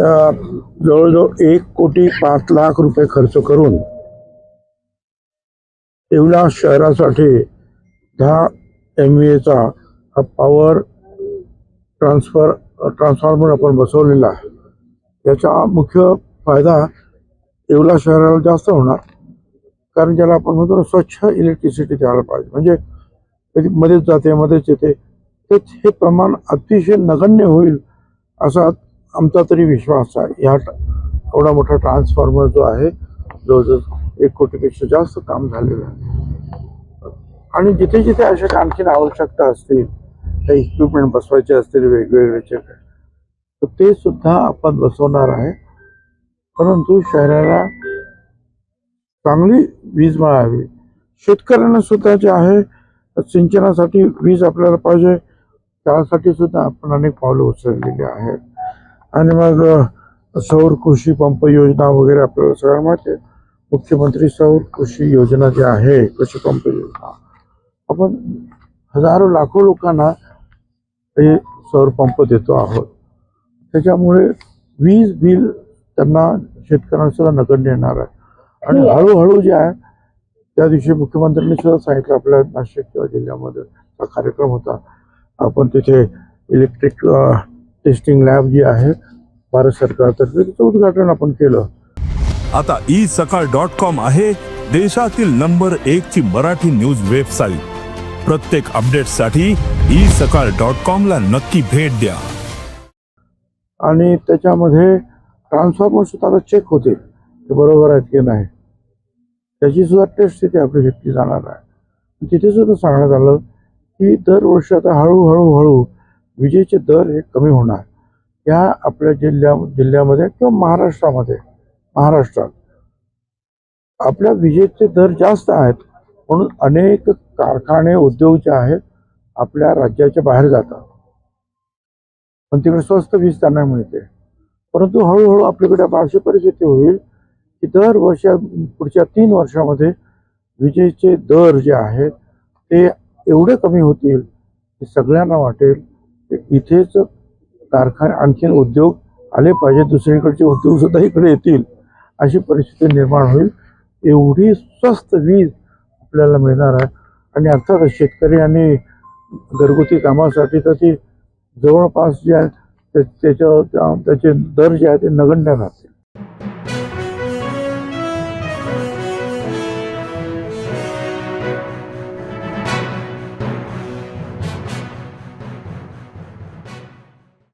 जवळजवळ एक कोटी पाच लाख रुपये खर्च करून येवला शहरासाठी दहा एम एचा हा पॉवर ट्रान्सफर ट्रान्सफॉर्मर आपण बसवलेला आहे. याचा मुख्य फायदा येवला शहराला जास्त होणार कारण ज्याला आपण म्हणतो ना स्वच्छ इलेक्ट्रिसिटी द्यायला पाहिजे. म्हणजे कधी मध्येच जाते मध्येच येते. तेच हे प्रमाण अतिशय नगण्य होईल असा आमचा तरी विश्वास आहे. ह्या एवढा मोठा ट्रान्सफॉर्मर जो आहे जवळजवळ एक कोटीपेक्षा जास्त काम झालेलं आहे. आणि जिथे जिथे अशा आणखीन आवश्यकता असतील काही इक्विपमेंट बसवायचे असतील वेगवेगळ्याचे तर ते सुद्धा आपण बसवणार आहे. परंतु शहराला चांगली वीज मिळावी. शेतकऱ्यांना सुद्धा जे आहे सिंचनासाठी वीज आपल्याला पाहिजे त्यासाठी सुद्धा आपण अनेक पावलं उचललेली आहेत. आणि मग सौर कृषी पंप योजना वगैरे आपल्याला सगळ्यांना माहिती आहे. मुख्यमंत्री सौर कृषी योजना जी आहे कृषी पंप योजना आपण हजारो लाखो लोकांना हे सौर पंप देतो आहोत. त्याच्यामुळे वीज बिल त्यांना शेतकऱ्यांना सुद्धा नगण्य येणार आहे. आणि हळूहळू जे आहे त्या दिवशी मुख्यमंत्र्यांनी सुद्धा सांगितलं आपल्या नाशिक जिल्ह्यामध्ये हा कार्यक्रम होता. आपण तिथे इलेक्ट्रिक टेस्टिंग लॅब जी आहे भारत सरकारतर्फे तिचं उद्घाटन आपण केलं. आता ई सकाळ डॉट कॉम आहे देशातील नंबर एक ची मराठी न्यूज वेबसाईट. प्रत्येक अपडेटसाठी ई सकाळ डॉट कॉम ला नक्की भेट द्या. आणि त्याच्यामध्ये ट्रान्सफॉर्मर सुद्धा आता चेक होतील ते बरोबर आहेत की नाही? त्याची सुद्धा टेस्ट तिथे आपली घेतली जाणार आहे. तिथे सुद्धा सांगण्यात आलं की दरवर्षी आता हळूहळू हळू विजेचे दर हे कमी होणार. या आपल्या जिल्ह्या जिल्ह्यामध्ये किंवा महाराष्ट्रामध्ये महाराष्ट्रात. आपल्या विजेचे दर जास्त आहेत म्हणून अनेक कारखाने उद्योग जे आहेत आपल्या राज्याच्या बाहेर जातात. पण तिकडे स्वस्त वीज त्यांना मिळते. परंतु हळूहळू आपल्याकडे अशी परिस्थिती होईल की दर वर्षा पुढच्या तीन वर्षामध्ये विजेचे दर जे आहेत ते एवढे कमी होतील की सगळ्यांना वाटेल इथेच कारखाने आणखीन उद्योग आले पाहिजे दुसरीकडचे उद्योग सुद्धा इकडे येतील अशी परिस्थिती निर्माण होईल. एवढी स्वस्त वीज आपल्याला मिळणार आहे. आणि अर्थातच शेतकरी आणि घरगुती कामासाठी तर ती जवळपास जे आहे ते- त्याच्या त्या- त्याचे दर जे आहे ते नगण्य राहतील.